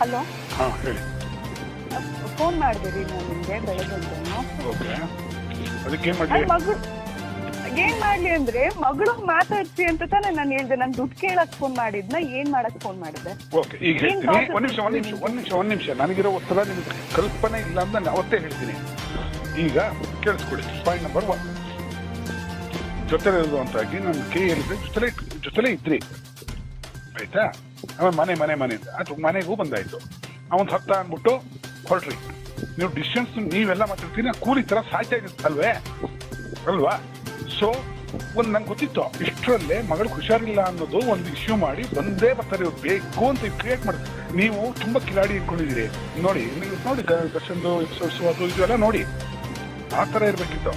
Hello? ಹಾಂ ಹೇಳಿ. Phone ಮಾಡಿದಿರಿ ನಾನು ನಿಮಗೆ ಬೆಳಗ್ಗೆ ಓಕೆ. ಅದಕ್ಕೆ ಮಾಡ್ಲಿ? ಮಗಳು ಏನ್ ಮಾಡ್ಲಿ ಅಂದ್ರೆ ಮಗಳು ಮಾತಾಡ್ಸಿ ಅಂತ ತಾನೇ ನಾನು ಹೇಳ್ದೆ. ನಾನು ದುಡ್ಡು ಕೇಳಕ್ ಫೋನ್ ಮಾಡಿದ್ನ ಏನ್ ಮಾಡಕ್ ಫೋನ್ ಮಾಡಿದ್ದೆ ಓಕೆ ಈಗ ಹೇಳ್ತೀನಿ. process ಒಂದ್ ನಿಮಿಷ ಒಂದ್ ನಿಮಿಷ ಒಂದ್ ನಿಮಿಷ ಒಂದ್ ನಿಮಿಷ. ನನಗಿರೋ ಒತ್ತಡ ನಿಮ್ಗೆ ಕಲ್ಪನೆ ಇಲ್ಲ ಅಂತ ನಾನು ಅವತ್ತೇ ಹೇಳ್ತೀನಿ. ಈಗ ಕೇಳಿಸ್ಕೊಡಿ. ಪಾಯಿಂಟ್ ನಂಬರ್ ಒನ್ ಜೊತೆ ಅಂತಾಗಿ ನಾನು ಕೈ ಹೇಳಿದ್ರೆ ಜೊತೆಲೆ ಜೊತೆಲೆ ಇದ್ರಿ. ಆಯ್ತಾ? ಆಮೇಲೆ ಮನೆ ಮನೆ ಮನೆ ಅಂತ. ಅದು ಮನೆಗೂ ಬಂದಾಯ್ತು. ಅವನ್ ಸತ್ತ ಅಂದ್ಬಿಟ್ಟು ಹೊರಟ್ರಿ. ನೀವು ಡಿಸ್ಟೆನ್ಸ್ ನೀವೆಲ್ಲ ಮಾತಾಡ್ತೀನಿ ನಾನು ಕೂಲಿ ತರ ಸಾಯ್ತಾ ಇದ್ದೀನಿ ಅಲ್ವೇ? ಅಲ್ವಾ? ಸೊ ಒಂದ್ ನಂಗೆ ಗೊತ್ತಿತ್ತು, ಇಷ್ಟರಲ್ಲೇ ಮಗಳು ಹುಷಾರಿಲ್ಲ ಅನ್ನೋದು ಒಂದು ಇಶ್ಯೂ ಮಾಡಿ ಬಂದೇ ಬರ್ತಾರೆ ಇವ್ರು. ಬೇಕು ಅಂತ ಕ್ರಿಯೇಟ್ ಮಾಡಿ, ನೀವು ತುಂಬಾ ಕಿಲಾಡಿ ಇಟ್ಕೊಂಡಿದ್ದೀರಿ. ನೋಡಿ, ನೀವು ನೋಡಿ ದರ್ಶನ್ದು ಎಪಿಸೋಡ್ಸ್ ಅದು, ಇದು ಎಲ್ಲ ನೋಡಿ. ಆ ಥರ ಇರಬೇಕಿತ್ತು.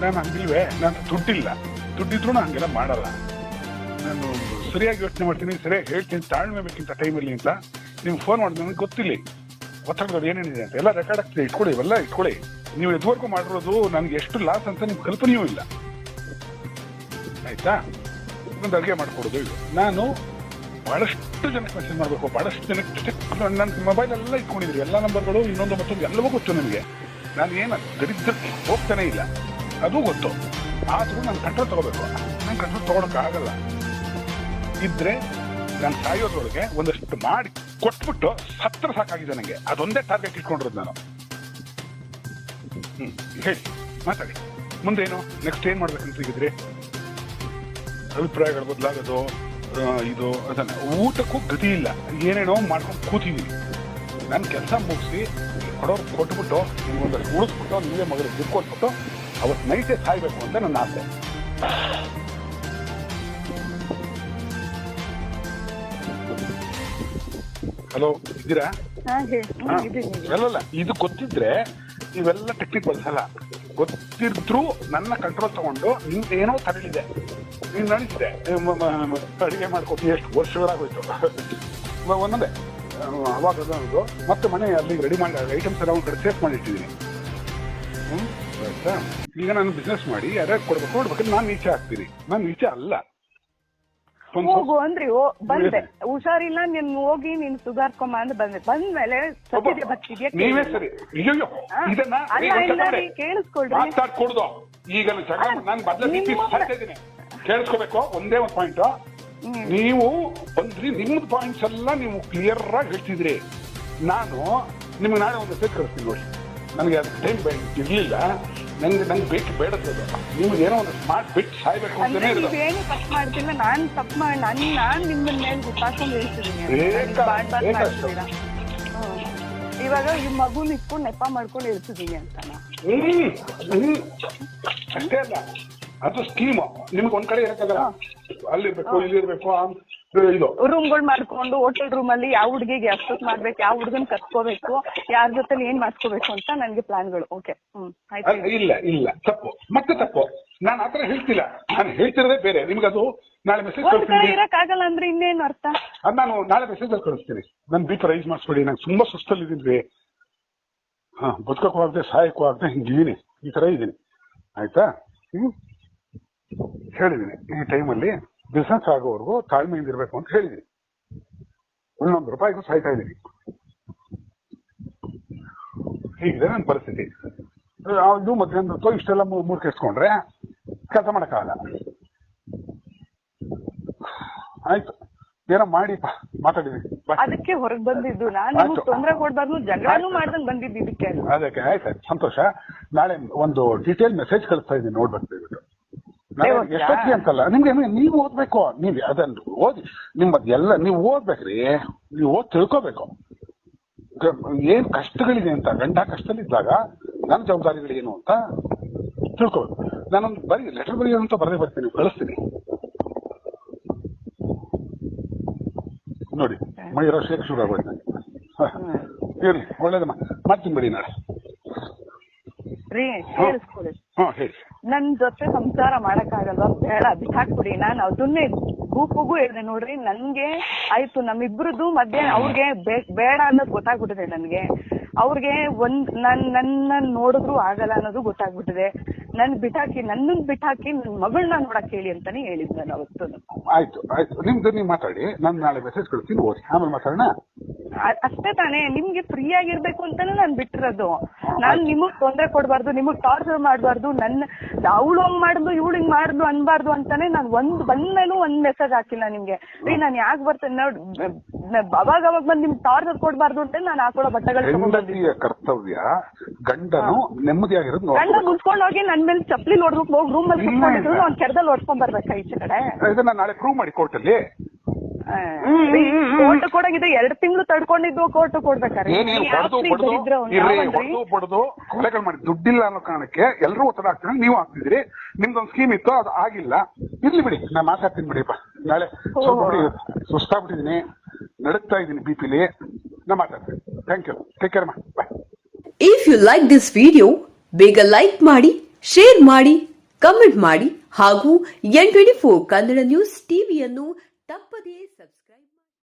ನಾನು ಹಂಗಿಲ್ವೇ? ನಾನು ದುಡ್ಡಿಲ್ಲ. ದುಡ್ಡಿದ್ರು ನಾನು ಹಂಗೆಲ್ಲ ಮಾಡಲ್ಲ. ನಾನು ಸರಿಯಾಗಿ ಯೋಚನೆ ಮಾಡ್ತೀನಿ, ಸರಿಯಾಗಿ ಹೇಳ್ತೀನಿ ತಾಳ್ಮೆ ಬೇಕಿಂತ ಟೈಮಲ್ಲಿ ಅಂತ. ನಿಮ್ಗೆ ಫೋನ್ ಮಾಡಿದ್ರೆ ನನಗೆ ಗೊತ್ತಿಲ್ಲ ಒತ್ತಡದವ್ರು ಏನೇನಿದೆ ಅಂತ. ಎಲ್ಲ ರೆಕಾರ್ಡ್ ಆಗ್ತದೆ ಇಟ್ಕೊಳ್ಳಿ, ಇವೆಲ್ಲ ಇಟ್ಕೊಳ್ಳಿ. ನೀವು ಇದುವರೆಗೂ ಮಾಡಿರೋದು ನನಗೆ ಎಷ್ಟು ಲಾಸ್ ಅಂತ ನಿಮ್ಗೆ ಕಲ್ಪನೆಯೂ ಇಲ್ಲ. ಆಯ್ತಾ? ಒಂದು ಅಡುಗೆ ಮಾಡಿಕೊಡೋದು ಇದು. ನಾನು ಬಹಳಷ್ಟು ಜನಕ್ಕೆ ಮೆಸೇಜ್ ಮಾಡಬೇಕು, ಬಹಳಷ್ಟು ಜನಕ್ಕೆ ನನ್ನ ಮೊಬೈಲ್ ಎಲ್ಲ ಇಟ್ಕೊಂಡಿದ್ರಿ. ಎಲ್ಲ ನಂಬರ್ಗಳು ಇನ್ನೊಂದು ಮತ್ತೊಂದು ಎಲ್ಲವೂ ಗೊತ್ತು ನನಗೆ. ನಾನು ಏನು ದರಿದ್ರಕ್ಕೆ ಹೋಗ್ತಾನೆ ಇಲ್ಲ. ಅದು ಗೊತ್ತು. ಆದರೂ ನಾನು ಕಂಟ್ರೋಲ್ ತಗೋಬೇಕು. ನಾನು ಕಂಟ್ರೋಲ್ ತಗೊಳಕ್ಕಾಗಲ್ಲ. ಇದ್ರೆ ನಾನು ಸಾಯೋದ್ರೊಳಗೆ ಒಂದಷ್ಟು ಮಾಡಿ ಕೊಟ್ಬಿಟ್ಟು ಸತ್ರ ಸಾಕಾಗಿದೆ ನನಗೆ ಅದೊಂದೇ ಟಾರ್ಗೆಟ್ ಇಟ್ಕೊಂಡಿರೋದು ನಾನು. ಹೇಳಿ, ಮಾತಾಡಿ. ಮುಂದೇನು? ನೆಕ್ಸ್ಟ್ ಏನ್ ಮಾಡ್ಬೇಕಂತ ಸಿಗಿದ್ರಿ ಅಭಿಪ್ರಾಯಗಳು ಬದಲಾಗೋದು ಇದು, ಅದನ್ನ ಊಟಕ್ಕೂ ಗತಿ ಇಲ್ಲ. ಏನೇನೋ ಮಾಡ್ಕೊಂಡು ಕೂತಿದೀನಿ. ನನ್ನ ಕೆಲಸ ಮುಗಿಸಿ ಕೊಡೋರು ಕೊಟ್ಬಿಟ್ಟು, ನಿಮ್ಗೊಂದಷ್ಟು ಉಳಿಸ್ಬಿಟ್ಟು, ನೀವೇ ಮಗಳಿಗೆ ದುಡ್ಡು ಕೊಟ್ಬಿಟ್ಟು ಅವತ್ತು ನೈಟೇ ಸಾಯ್ಬೇಕು ಅಂತ ನನ್ನ ಆಸೆ. ಹಲೋ ಇದ್ದೀರಾ. ಅಲ್ಲಲ್ಲ ಇದು ಗೊತ್ತಿದ್ರೆ ಇವೆಲ್ಲ ಟೆಕ್ನಿಕ್ ಬಳಸಲ್ಲ. ಗೊತ್ತಿದ್ರು ನನ್ನ ಕಂಟ್ರೋಲ್ ತಗೊಂಡು ನಿಮ್ದು ಏನೋ ತರಲಿದೆ. ನೀವು ನಡೀತಿದೆ ಅಡಿಗೆ ಮಾಡ್ಕೊಟ್ಟು ಎಷ್ಟು ವರ್ಷಗಳಾಗೋಯ್ತು. ಒಂದೊಂದೇ. ಅವಾಗ ಅದು ಮತ್ತೆ ಮನೆ ಅಲ್ಲಿ ರೆಡಿ ಮಾಡಿ ಐಟಮ್ಸ್ ಎಲ್ಲ ಒಂದು ಕಡೆ ಸೇಫ್ ಮಾಡಿ ಇಟ್ಟಿದ್ದೀನಿ. ಹ್ಮ್ ಆಯ್ತಾ? ಈಗ ನಾನು ಬಿಸ್ನೆಸ್ ಮಾಡಿ ಯಾರ್ಯಾರು ಕೊಡ್ಬೇಕು ನೋಡ್ಬೇಕು. ನಾನು ಈಚೆ ಹಾಕ್ತೀನಿ ನಾನು ಈಚೆ ಅಲ್ಲ. ಹೋಗು ಅಂದ್ರಿ ಬಂದೆ. ಹುಷಾರಿಲ್ಲ ನೀನ್ ಹೋಗಿ ನೀನ್ ಸುಧಾರ್ಕೊಂಬ ಅಂತ ಬಂದೆ. ಬಂದ್ಮೇಲೆ ಸತ್ಯದೆ ನೀವೇ ಸರಿ. ಅಯ್ಯೋ ಇದನ್ನ ಕೇಳಿಸ್ಕೊಳ್ರಿ. ಈಗ ನಾನು ಬದಲ ನಿಮ್ಮ- ಕೇಳಿಸ್ಕೋಬೇಕು ಒಂದೇ ಒಂದು ಪಾಯಿಂಟ್ ನೀವು ಬಂದ್ರಿ ನಿಮ್ಮದು ಪಾಯಿಂಟ್ಸ್ ಎಲ್ಲ ನೀವು ಕ್ಲಿಯರ್ ಆಗಿ ಹೇಳ್ತಿದ್ರಿ. ನಾನು ನಿಮ್ಗೆ ನಾಳೆ ಒಂದು ಸೆಟ್ ಕಳಿಸ್ತೀನಿ ನೋಡಿ. ನನಗೆ ಅದು ಟೈಮ್ ಇರ್ಲಿಲ್ಲ. ನಂಗೆ ನಂಗೆ ಬೇಕು ಬೇಡದ್ದು ನಿಮ್ಗೆ ಏನೋ ಒಂದು ಸ್ಮಾರ್ಟ್ ಬಿಟ್ ಸಾಯ್ಬೇಕು ಅಂದ್ರೆ ಅಂತಾನೆ ಇರೋದು ನೀವೇನು ತಪ್ಪು ಮಾಡ್ತಿಲ್ಲ ನಾನ್ ತಪ್ಪು ಮಾಡಿ ನನ್ ನಾನ್ ನಿಮ್ಮ ಮೇಲೆ ಗುತ್ತಾಕೊಂಡು ಹೇಳ್ತಿದ್ದೀನಿ ಬೇಕಾ- ಬಾಳ್ ಬಾಳ್ ಬೇಕಷ್ಟು. ಮಾಡ್ತೀರಾ? ಹ್ಮ್. ಇವಾಗ ಈ ಮಗುನ ಇಟ್ಕೊಂಡು ನೆಪ ಮಾಡ್ಕೊಂಡು ಇರ್ತಿದ್ದೀನಿ ಅಂತ. ಹ್ಮ್ ಹ್ಮ್. ಅಷ್ಟೇ ಅಲ್ಲ. ಅದು ಸ್ಕೀಮ್ ನಿಮ್ಗೆ ಒಂದ್ ಕಡೆ ಇರಕ್ಕಾಗಲ್ಲ. ಅಲ್ಲಿರ್ಬೇಕು ಇಲ್ಲಿರ್ಬೇಕು ಆ- ರೂಮ್ಗಳು ಮಾಡ್ಕೊಂಡು ಹೋಟೆಲ್ ರೂಮ್ ಅಲ್ಲಿ ಯಾವ ಹುಡುಗಿಗೆ ಎಷ್ಟೊತ್ ಮಾಡ್ಬೇಕು ಯಾವ ಹುಡುಗನ್ ಕತ್ಕೋಬೇಕು ಯಾರ ಜೊತೆ ಏನ್ ಮಾಡ್ಕೋಬೇಕು ಅಂತ ನನ್ಗೆ ಪ್ಲಾನ್ಗಳು. ಓಕೆ ಹ್ಮ್ ಆಯ್ತು. ಇಲ್ಲ ಇಲ್ಲ. ತಪ್ಪು. ಮತ್ತೆ ತಪ್ಪು. ನಾನು ಆತರ ಹೇಳ್ತಿಲ್ಲ. ನಾನು ಹೇಳ್ತಿರೋದೇ ಬೇರೆ. ನಿಮ್ಗೆ ಅದು ನಾಳೆ ಮೆಸೇಜ್ ಇರಕ್ ಆಗಲ್ಲ ಅಂದ್ರೆ ಇನ್ನೇನು ಅರ್ಥ? ಅದು ನಾನು ನಾಳೆ ಮೆಸೇಜ್ ಕಳಿಸ್ತೀನಿ. ನನ್ ಬಿ ಪಿ ರೈಸ್ ಮಾಡಿಸ್ಬೇಡಿ ನಂಗೆ ತುಂಬಾ ಸುಸ್ತಲ್ಲಿದ್ದೀನಿ ಹಾ ಬದುಕಕ್ಕೂ ಆಗದೆ ಸಹಾಯಕ್ಕೂ ಆಗದೆ ಹಿಂಗಿದ್ದೀನಿ. ಈ ತರ ಇದ್ದೀನಿ. ಆಯ್ತಾ? ಹ್ಮ್? ಹೇಳಿದೀನಿ ಈ ಟೈಮಲ್ಲಿ ಬಿಸ್ನೆಸ್ ಆಗೋವರೆಗೂ ತಾಳ್ಮೆಯಿಂದ ಇರಬೇಕು ಅಂತ ಹೇಳಿದ್ದೀನಿ ಒಂದೊಂದು ರೂಪಾಯಿಗೂ ಸಾಯ್ತಾ ಇದ್ದೀನಿ ಹೀಗಿದೆ ನನ್ನ ಪರಿಸ್ಥಿತಿ. ಇದು ಮಧ್ಯಾಹ್ನ ಹೊತ್ತು ಇಷ್ಟೆಲ್ಲ ಮೂರ್ ಕೆಸ್ಕೊಂಡ್ರೆ ಕೆಲಸ ಮಾಡಕ್ಕಾಗಲ್ಲ. ಆಯ್ತು. ಏನೋ ಮಾಡಿ ಮಾತಾಡಿದ್ವಿ. ಅದಕ್ಕೆ ಹೊರಗೆ ಬಂದಿದ್ದು. ನಾನು ತೊಂದರೆ ಕೊಡ್ಬಾರ್ದು. ಜಗಳನೂ ಆಯ್ತು. ಮಾಡ್ದಂಗ್ ಬಂದಿದ್ದು ಇದಕ್ಕೆ. ಅದಕ್ಕೆ ಆಯ್ತು ಸಂತೋಷ. ನಾಳೆ ಒಂದು ಡೀಟೇಲ್ ಮೆಸೇಜ್ ಕಳಿಸ್ತಾ ಇದ್ದೀನಿ ನೋಡ್ಬೇಕು ಎಷ್ಟೊತ್ತಿಗೆ ಅಂತಲ್ಲ? ನಿಮ್ಗೆ ಏನು- ನೀವು ಓದ್ಬೇಕು? ನೀವು ಅದನ್ನ ಓದಿ ನಿಮ್ಮದ್ ಎಲ್ಲ ನೀವು ಓದ್ಬೇಕ್ರಿ. ನೀವು ಓದ್ ತಿಳ್ಕೊಬೇಕು. ಏನ್ ಕಷ್ಟಗಳಿದೆ ಅಂತ ಗಂಡ ಕಷ್ಟದಲ್ಲಿದ್ದಾಗ ನನ್ನ ಜವಾಬ್ದಾರಿಗಳೇನು ಅಂತ ತಿಳ್ಕೊಬೇಕು. ನಾನೊಂದು ಬರೀ ಲೆಟರ್ ಬರೆಯೋದು ಅಂತ ಬರದೇ ಬರ್ತೀನಿ ಕಳಿಸ್ತೀನಿ. ನೋಡಿ ಮೈ ಶೇಕ್ ಶುರು ಆಗೋಯ್ತು ನನಗೆ ಒಳ್ಳೇದಮ್ಮ ಮಾಡ್ತೀನಿ ಬಿಡಿ ನಾಳೆ. ಹಾ ಹೇಳಿ. ನನ್ ಜೊತೆ ಸಂಸಾರ ಮಾಡಕ್ಕಾಗಲ್ವಾ? ಬೇಡ ಬಿಟ್ಟಾಕ್ಬಿಡಿ ನಾನು ಅದನ್ನೇ ಗುಂಪುಗೂ ಹೇಳಿದೆ ನೋಡ್ರಿ ನನ್ಗೆ ಆಯ್ತು. ನಮ್ಮಿಬ್ರದ್ದು ಮಧ್ಯೆ ಅವ್ರಿಗೆ ಬೇಡ ಅನ್ನೋದು ಗೊತ್ತಾಗ್ಬಿಟ್ಟಿದೆ ನನ್ಗೆ. ಅವ್ರಿಗೆ ಒಂದ್ ನನ್ ನನ್ನ ನೋಡಿದ್ರು ಆಗಲ್ಲ ಅನ್ನೋದು ಗೊತ್ತಾಗ್ಬಿಟ್ಟಿದೆ. ನನ್ ಬಿಟ್ಟಾಕಿ ನನ್ನನ್ ಬಿಟ್ಟಾಕಿ ನನ್ ಮಗಳನ್ನ ನೋಡಕ್ ಹೇಳಿ ಅಂತಾನೆ ಹೇಳಿದ್ ನಾನು ಅವತ್ತು. ಆಯ್ತು ಆಯ್ತು. ನಿಮ್ದು ನೀವು ಮಾತಾಡಿ. ನಾನು ನಾಳೆ ಮೆಸೇಜ್ ಕಳಿಸ್ತೀನಿ ಓದಿ ಆಮೇಲೆ ಮಾತಾಡೋಣ? ಅಷ್ಟೇ ತಾನೇ. ನಿಮ್ಗೆ ಫ್ರೀ ಆಗಿರ್ಬೇಕು ಅಂತಾನೆ ನಾನ್ ಬಿಟ್ಟಿರೋದು. ನಾನ್ ನಿಮಗ್ ತೊಂದ್ರೆ ಕೊಡಬಾರ್ದು ನಿಮಗ್ ಟಾರ್ಚರ್ ಮಾಡ್ಬಾರ್ದು ನನ್ನ ಅವಳು ಹಂಗ್ ಮಾಡಿದ್ಲು ಇವಳು ಹಿಂಗ್ ಮಾಡಿದ್ಲು ಅನ್ಬಾರ್ದು ಅಂತಾನೆ ನಾನ್ ಒಂದ್ ಬಂದ್ಮೇಲೂ ಒಂದ್ ಮೆಸೇಜ್ ಹಾಕಿಲ್ಲ ನಿಮ್ಗೆ. ರೀ ನಾನ್ ಯಾಕೆ ಬರ್ತೇನೆ ನೋಡ್ ಅವಾಗ ಅವಾಗ ಬಂದ್ ನಿಮ್ಗೆ ಟಾರ್ಚರ್ ಕೊಡ್ಬಾರ್ದು ಅಂತ ನಾನು ಹಾಕೊಳ್ಳೋ ಬಟ್ಟೆಗಳು ಕರ್ತವ್ಯ ಗಂಡನು ನೆಮ್ಮದಿಯಾಗಿರೋದು ಗಂಡ ಮುಚ್ಕೊಂಡ್ ಹೋಗಿ ನನ್ ಮೇಲೆ ಚಪ್ಪಲಿ ನೋಡ್ಬೇಕು ಹೋಗಿ ರೂಮ್ ಅಲ್ಲಿ. ಅವ್ನ್ ಕೆರದಲ್ಲಿ ಹೊಡ್ಕೊಂಡ್ ಬರ್ಬೇಕಾ ಈಚೆ ಕಡೆ? ಇದನ್ನ ನಾಳೆ ಪ್ರೂವ್ ಮಾಡಿ ಕೋರ್ಟಲ್ಲಿ ಕೋರ್ಟ್ ಕೊಡಂಗಿದ್ರೆ ಎರಡ್ ತಿಂಗಳು ತಡ್ಕೊಂಡಿದ್ದು ಕೋರ್ಟ್ ಕೊಡ್ಬೇಕಾರೆ ಹೊಡೆದು ಹೊಡೆದು? ಕೊಲೆಗಳು ಮಾಡಿ. ದುಡ್ಡಿಲ್ಲ ಅನ್ನೋ ಕಾರಣಕ್ಕೆ ಎಲ್ಲರೂ ಒತ್ತಡ ಆಗ್ತಾರೆ ನೀವು ಹಾಕ್ತಿದ್ರಿ ನಿಮ್ದೊಂದು ಸ್ಕೀಮ್ ಇತ್ತು ಅದು ಆಗಿಲ್ಲ. ಇರ್ಲಿ ಬಿಡಿ. ನಾ ಮಾತಾಡ್ತೀನಿ ಬಿಡಿಪ್ಪ ನಾಳೆ ಸುಸ್ತಾಗ್ಬಿಟ್ಟಿದೀನಿ. ನಡುಕ್ತಾ ಇದ್ದೀನಿ ಬಿ ಪಿಲಿ ನಾ ಮಾತಾಡ್ತೀನಿ. ಥ್ಯಾಂಕ್ ಯು ಟೇಕ್ ಕೇರ್ ಮಾ. Bye if you like this video ಬೇಗ ಲೈಕ್ ಮಾಡಿ ಶೇರ್ ಮಾಡಿ ಕಮೆಂಟ್ ಮಾಡಿ ಹಾಗೂ N twenty four Kannada news ಟಿವಿಯನ್ನು